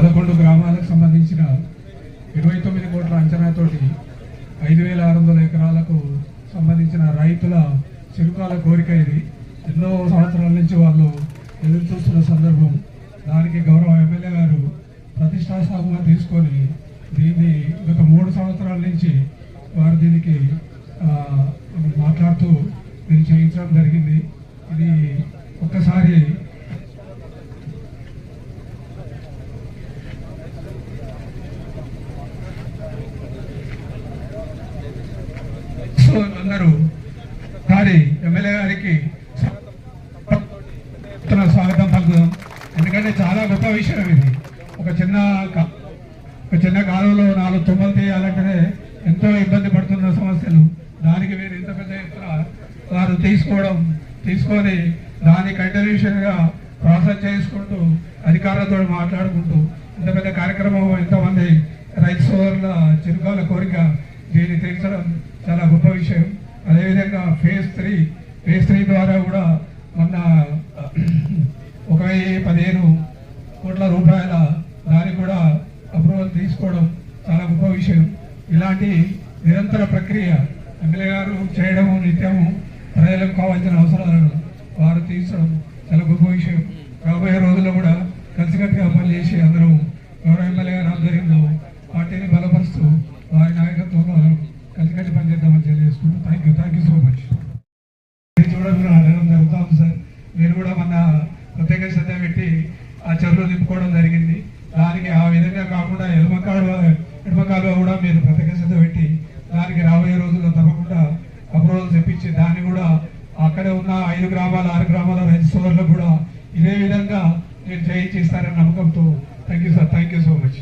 పదకొండు గ్రామాలకు సంబంధించిన ఇరవై తొమ్మిది కోట్ల అంచనాతోటి ఐదు వేల ఆరు వందల ఎకరాలకు సంబంధించిన రైతుల చిరుకాల కోరిక ఇది. ఎన్నో సంవత్సరాల నుంచి వాళ్ళు ఎదురు చూస్తున్న సందర్భం. దానికి గౌరవ ఎమ్మెల్యే గారు ప్రతిష్టాత్మకంగా తీసుకొని దీన్ని గత మూడు సంవత్సరాల నుంచి వారు దీనికి మాట్లాడుతూ దీన్ని చేయించడం జరిగింది. ఇది ఒక్కసారి సో అందరూ సారి ఎమ్మెల్యే గారికి స్వాగతం పలుకుదాం. ఎందుకంటే చాలా గొప్ప విషయం ఇది. ఒక చిన్న ఒక చిన్న కాలంలో నాలుగు తుమ్మలు తీయాలంటేనే ఎంతో ఇబ్బంది పడుతున్న సమస్యలు. దానికి మీరు ఇంత పెద్ద ఎత్తున వారు తీసుకోవడం తీసుకొని దాని కంటిన్యూషన్గా ప్రాసెస్ చేసుకుంటూ అధికారులతో మాట్లాడుకుంటూ ఇంత పెద్ద కార్యక్రమం ఎంతమంది రైతు సోదరుల చిరుకాల కోరిక దీన్ని తీర్చడం చాలా గొప్ప విషయం. అదేవిధంగా ఫేజ్ త్రీ ఫేజ్ త్రీ ద్వారా కూడా మొన్న ఒక వెయ్యి పదిహేను కోట్ల రూపాయల దాన్ని కూడా అప్రూవల్ తీసుకోవడం చాలా గొప్ప విషయం. ఇలాంటి నిరంతర ప్రక్రియ ఎమ్మెల్యే గారు చేయడము నిత్యము ప్రజలకు కావాల్సిన అవసరాలను వారు తీర్చడం చాలా గొప్ప విషయం. రాబోయే రోజుల్లో కూడా కలిసికట్టుగా పనిచేసి అందరం గౌరవ ఎమ్మెల్యే గారు ఆధ్వర్యంలో పార్టీని బలం వారి నాయకత్వంలో అందరం కలిసికట్టి పనిచేద్దామని తెలియజేసుకుంటూ thank you thank you so much ఇది చూడడం కూడా అడగడం జరుగుతూ ఉంది సార్ మీరు కూడా మన ప్రత్యేక శ్రద్ధ పెట్టి ఆ చెరువులు నింపుకోవడం జరిగింది దానికి ఆ విధంగా కాకుండా ఎడమ కాలువ ఎడమ కాలువ కూడా మీరు ప్రత్యేక శ్రద్ధ పెట్టి దానికి రాబోయే రోజుల్లో తప్పకుండా అప్రూవల్ తెప్పించి దాన్ని కూడా అక్కడే ఉన్న ఐదు గ్రామాల ఆరు గ్రామాల రైతు సోదరులకు కూడా ఇదే విధంగా మీరు చేయించిస్తారని నమ్మకంతో thank you sir thank you so much